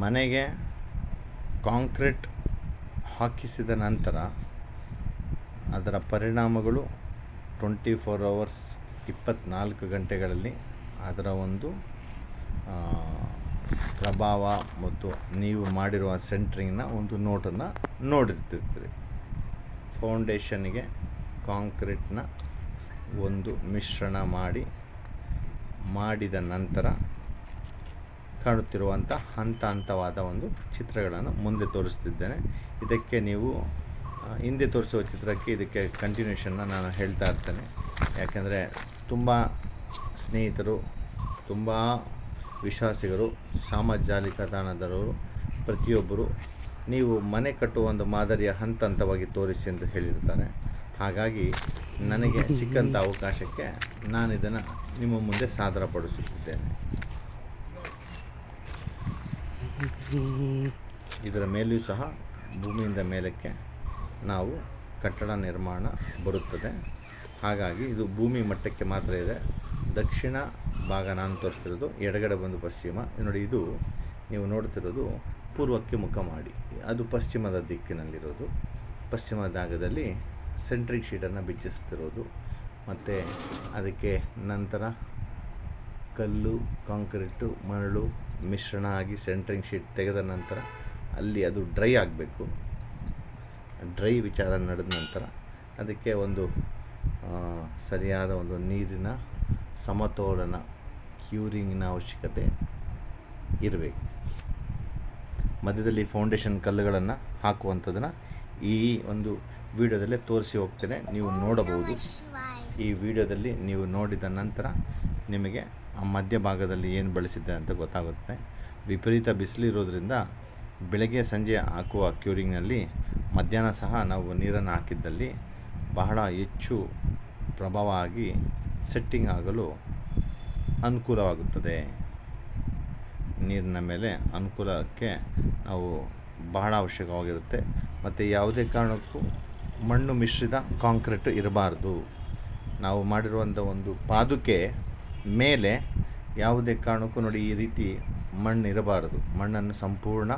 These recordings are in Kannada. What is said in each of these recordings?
ಮನೆಗೆ ಕಾಂಕ್ರೀಟ್ ಹಾಕಿಸಿದ ನಂತರ ಅದರ ಪರಿಣಾಮಗಳು ಟ್ವೆಂಟಿ ಫೋರ್ ಅವರ್ಸ್ ಇಪ್ಪತ್ತ್ನಾಲ್ಕು ಗಂಟೆಗಳಲ್ಲಿ ಅದರ ಒಂದು ಪ್ರಭಾವ ಮತ್ತು ನೀವು ಮಾಡಿರುವ ಸೆಂಟ್ರಿಂಗ್ನ ಒಂದು ನೋಟನ್ನು ನೋಡಿರ್ತಿರ್ತೀರಿ ಫೌಂಡೇಶನ್ಗೆ ಕಾಂಕ್ರೀಟ್ನ ಒಂದು ಮಿಶ್ರಣ ಮಾಡಿ, ಮಾಡಿದ ನಂತರ ಕಾಣುತ್ತಿರುವಂಥ ಹಂತ ಹಂತವಾದ ಒಂದು ಚಿತ್ರಗಳನ್ನು ಮುಂದೆ ತೋರಿಸ್ತಿದ್ದೇನೆ. ಇದಕ್ಕೆ ನೀವು ಹಿಂದೆ ತೋರಿಸುವ ಚಿತ್ರಕ್ಕೆ ಇದಕ್ಕೆ ಕಂಟಿನ್ಯೂಷನ್ನ ನಾನು ಹೇಳ್ತಾ ಇರ್ತೇನೆ. ಯಾಕೆಂದರೆ ತುಂಬ ಸ್ನೇಹಿತರು, ತುಂಬ ವಿಶ್ವಾಸಿಗರು, ಸಾಮಾಜಿಕ ತಾಣದವರು, ಪ್ರತಿಯೊಬ್ಬರು ನೀವು ಮನೆ ಕಟ್ಟುವ ಒಂದು ಮಾದರಿಯ ಹಂತ ಹಂತವಾಗಿ ತೋರಿಸಿ ಎಂದು ಹೇಳಿರ್ತಾರೆ ಹಾಗಾಗಿ ನನಗೆ ಸಿಕ್ಕಂಥ ಅವಕಾಶಕ್ಕೆ ನಾನು ಇದನ್ನು ನಿಮ್ಮ ಮುಂದೆ ಸಾದರಪಡಿಸುತ್ತಿದ್ದೇನೆ. ಇದರ ಮೇಲೆಯೂ ಸಹ ಭೂಮಿಯಿಂದ ಮೇಲಕ್ಕೆ ನಾವು ಕಟ್ಟಡ ನಿರ್ಮಾಣ ಬರುತ್ತದೆ. ಹಾಗಾಗಿ ಇದು ಭೂಮಿ ಮಟ್ಟಕ್ಕೆ ಮಾತ್ರ ಇದೆ. ದಕ್ಷಿಣ ಭಾಗ ನಾನು ತೋರಿಸ್ತಿರೋದು, ಎಡಗಡೆ ಬಂದು ಪಶ್ಚಿಮ. ನೋಡಿ, ಇದು ನೀವು ನೋಡ್ತಿರೋದು ಪೂರ್ವಕ್ಕೆ ಮುಖ ಮಾಡಿ. ಅದು ಪಶ್ಚಿಮದ ದಿಕ್ಕಿನಲ್ಲಿರೋದು. ಪಶ್ಚಿಮ ಭಾಗದಲ್ಲಿ ಸೆಂಟ್ರಿಕ್ ಶೀಟನ್ನು ಬಿಚ್ಚಿಸ್ತಿರೋದು. ಮತ್ತು ಅದಕ್ಕೆ ನಂತರ ಕಲ್ಲು, ಕಾಂಕ್ರೀಟು, ಮರಳು ಮಿಶ್ರಣ ಆಗಿ ಸೆಂಟ್ರಿಂಗ್ ಶೀಟ್ ತೆಗೆದ ನಂತರ ಅಲ್ಲಿ ಅದು ಡ್ರೈ ಆಗಬೇಕು. ಡ್ರೈ ವಿಚಾರ ನಡೆದ ನಂತರ ಅದಕ್ಕೆ ಒಂದು ಸರಿಯಾದ ಒಂದು ನೀರಿನ ಸಮತೋಲನ ಕ್ಯೂರಿಂಗಿನ ಅವಶ್ಯಕತೆ ಇರಬೇಕು. ಮಧ್ಯದಲ್ಲಿ ಫೌಂಡೇಶನ್ ಕಲ್ಲುಗಳನ್ನು ಹಾಕುವಂಥದ್ದನ್ನು ಈ ಒಂದು ವಿಡಿಯೋದಲ್ಲೇ ತೋರಿಸಿ ಹೋಗ್ತೇನೆ. ನೀವು ನೋಡಬಹುದು. ಈ ವಿಡಿಯೋದಲ್ಲಿ ನೀವು ನೋಡಿದ ನಂತರ ನಿಮಗೆ ಆ ಮಧ್ಯಭಾಗದಲ್ಲಿ ಏನು ಬಳಸಿದ್ದೆ ಅಂತ ಗೊತ್ತಾಗುತ್ತೆ. ವಿಪರೀತ ಬಿಸಿಲಿರೋದ್ರಿಂದ ಬೆಳಗ್ಗೆ ಸಂಜೆ ಹಾಕುವ ಕ್ಯೂರಿಂಗ್ನಲ್ಲಿ ಮಧ್ಯಾಹ್ನ ಸಹ ನಾವು ನೀರನ್ನು ಹಾಕಿದ್ದಲ್ಲಿ ಬಹಳ ಹೆಚ್ಚು ಪ್ರಭಾವ ಆಗಿ ಸೆಟ್ಟಿಂಗ್ ಆಗಲು ಅನುಕೂಲವಾಗುತ್ತದೆ. ನೀರಿನ ಮೇಲೆ ಅನುಕೂಲಕ್ಕೆ ನಾವು ಬಹಳ ಅವಶ್ಯಕವಾಗಿರುತ್ತೆ. ಮತ್ತು ಯಾವುದೇ ಕಾರಣಕ್ಕೂ ಮಣ್ಣು ಮಿಶ್ರಿತ ಕಾಂಕ್ರೀಟ್ ಇರಬಾರ್ದು. ನಾವು ಮಾಡಿರುವಂಥ ಒಂದು ಪಾದುಕೆ ಮೇಲೆ ಯಾವುದೇ ಕಾರಣಕ್ಕೂ ನೋಡಿ ಈ ರೀತಿ ಮಣ್ಣು ಇರಬಾರದು ಮಣ್ಣನ್ನು ಸಂಪೂರ್ಣ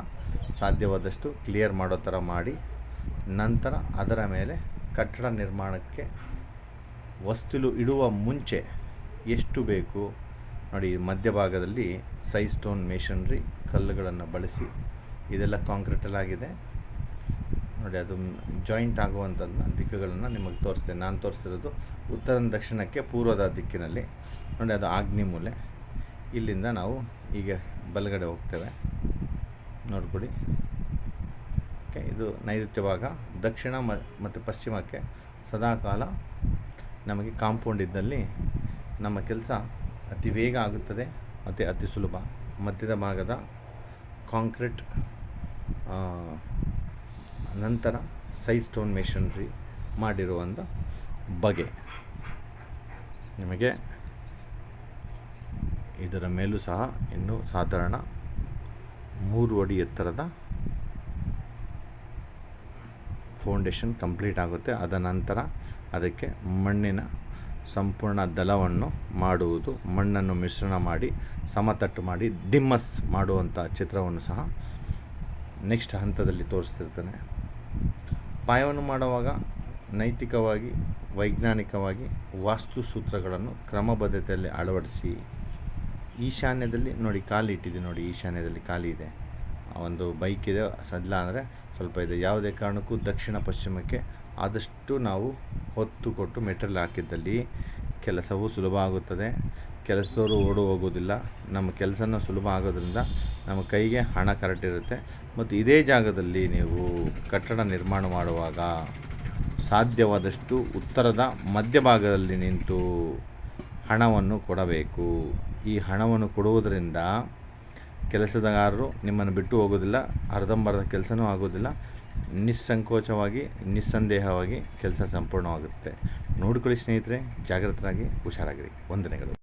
ಸಾಧ್ಯವಾದಷ್ಟು ಕ್ಲಿಯರ್ ಮಾಡೋ ಥರ ಮಾಡಿ ನಂತರ ಅದರ ಮೇಲೆ ಕಟ್ಟಡ ನಿರ್ಮಾಣಕ್ಕೆ ವಸ್ತುಲು ಇಡುವ ಮುಂಚೆ ಎಷ್ಟು ಬೇಕು ನೋಡಿ ಮಧ್ಯಭಾಗದಲ್ಲಿ ಸೈ ಸ್ಟೋನ್ ಮೇಷನ್ರಿ ಕಲ್ಲುಗಳನ್ನು ಬಳಸಿ ಇದೆಲ್ಲ ಕಾಂಕ್ರೀಟಲ್ಲಾಗಿದೆ ನೋಡಿ, ಅದು ಜಾಯಿಂಟ್ ಆಗುವಂಥದ್ದನ್ನ ದಿಕ್ಕುಗಳನ್ನು ನಿಮಗೆ ತೋರಿಸ್ತೇನೆ ನಾನು ತೋರಿಸ್ತಿರೋದು ಉತ್ತರ ದಕ್ಷಿಣಕ್ಕೆ ಪೂರ್ವದ ದಿಕ್ಕಿನಲ್ಲಿ. ನೋಡಿ, ಅದು ಆಗ್ನಿ ಮೂಲೆ. ಇಲ್ಲಿಂದ ನಾವು ಈಗ ಬಲಗಡೆ ಹೋಗ್ತೇವೆ. ನೋಡ್ಕೊಡಿ. ಓಕೆ, ಇದು ನೈಋತ್ಯ ಭಾಗ. ದಕ್ಷಿಣ ಮ, ಮತ್ತು ಪಶ್ಚಿಮಕ್ಕೆ ಸದಾಕಾಲ ನಮಗೆ ಕಾಂಪೌಂಡ್ ಇದ್ದಲ್ಲಿ ನಮ್ಮ ಕೆಲಸ ಅತಿ ವೇಗ ಆಗುತ್ತದೆ ಮತ್ತು ಅತಿ ಸುಲಭ. ಮಧ್ಯದ ಭಾಗದ ಕಾಂಕ್ರೀಟ್ ನಂತರ ಸೈ ಸ್ಟೋನ್ ಮೆಷಿನ್ರಿ ಮಾಡಿರುವಂಥ ಬಗೆ. ನಿಮಗೆ ಇದರ ಮೇಲೂ ಸಹ ಇನ್ನೂ ಸಾಧಾರಣ ಮೂರು ಅಡಿ ಎತ್ತರದ ಫೌಂಡೇಶನ್ ಕಂಪ್ಲೀಟ್ ಆಗುತ್ತೆ. ಅದ ನಂತರ ಅದಕ್ಕೆ ಮಣ್ಣಿನ ಸಂಪೂರ್ಣ ದಲವನ್ನು ಮಾಡುವುದು, ಮಣ್ಣನ್ನು ಮಿಶ್ರಣ ಮಾಡಿ, ಸಮತಟ್ಟು ಮಾಡಿ, ಡಿಮ್ಮಸ್ ಮಾಡುವಂಥ ಚಿತ್ರವನ್ನು ಸಹ ನೆಕ್ಸ್ಟ್ ಹಂತದಲ್ಲಿ ತೋರಿಸ್ತಿರ್ತೇನೆ. ಪಾಯವನ್ನು ಮಾಡುವಾಗ ನೈತಿಕವಾಗಿ, ವೈಜ್ಞಾನಿಕವಾಗಿ ವಾಸ್ತುಸೂತ್ರಗಳನ್ನು ಕ್ರಮಬದ್ಧತೆಯಲ್ಲಿ ಅಳವಡಿಸಿ ಈಶಾನ್ಯದಲ್ಲಿ ನೋಡಿ ಖಾಲಿ ಇಟ್ಟಿದೆ ನೋಡಿ, ಈಶಾನ್ಯದಲ್ಲಿ ಖಾಲಿ ಇದೆ. ಒಂದು ಬೈಕ್ ಇದೆ ಸಡ್ಲ ಅಂದರೆ ಸ್ವಲ್ಪ ಇದೆ. ಯಾವುದೇ ಕಾರಣಕ್ಕೂ ದಕ್ಷಿಣ ಪಶ್ಚಿಮಕ್ಕೆ ಆದಷ್ಟು ನಾವು ಹೊತ್ತು ಕೊಟ್ಟು ಮೆಟೀರಿಯಲ್ ಹಾಕಿದ್ದಲ್ಲಿ ಕೆಲಸವು ಸುಲಭ ಆಗುತ್ತದೆ. ಕೆಲಸದವರು ಓಡು ಹೋಗೋದಿಲ್ಲ ನಮ್ಮ ಕೆಲಸನ ಸುಲಭ ಆಗೋದ್ರಿಂದ ನಮ್ಮ ಕೈಗೆ ಹಣ ಕರೆಕ್ಟ್ ಇರುತ್ತೆ. ಮತ್ತು ಇದೇ ಜಾಗದಲ್ಲಿ ನೀವು ಕಟ್ಟಡ ನಿರ್ಮಾಣ ಮಾಡುವಾಗ ಸಾಧ್ಯವಾದಷ್ಟು ಉತ್ತರದ ಮಧ್ಯಭಾಗದಲ್ಲಿ ನಿಂತು ಹಣವನ್ನು ಕೊಡಬೇಕು. ಈ ಹಣವನ್ನು ಕೊಡುವುದರಿಂದ ಕೆಲಸಗಾರರು ನಿಮ್ಮನ್ನು ಬಿಟ್ಟು ಹೋಗೋದಿಲ್ಲ, ಅರ್ಧಂಬರ್ಧ ಕೆಲಸನೂ ಆಗೋದಿಲ್ಲ. ನಿಸ್ಸಂಕೋಚವಾಗಿ, ನಿಸ್ಸಂದೇಹವಾಗಿ ಕೆಲಸ ಸಂಪೂರ್ಣವಾಗುತ್ತೆ. ನೋಡ್ಕೊಳ್ಳಿ ಸ್ನೇಹಿತರೆ ಜಾಗೃತರಾಗಿ ಹುಷಾರಾಗಿರಿ. ವಂದನೆಗಳು.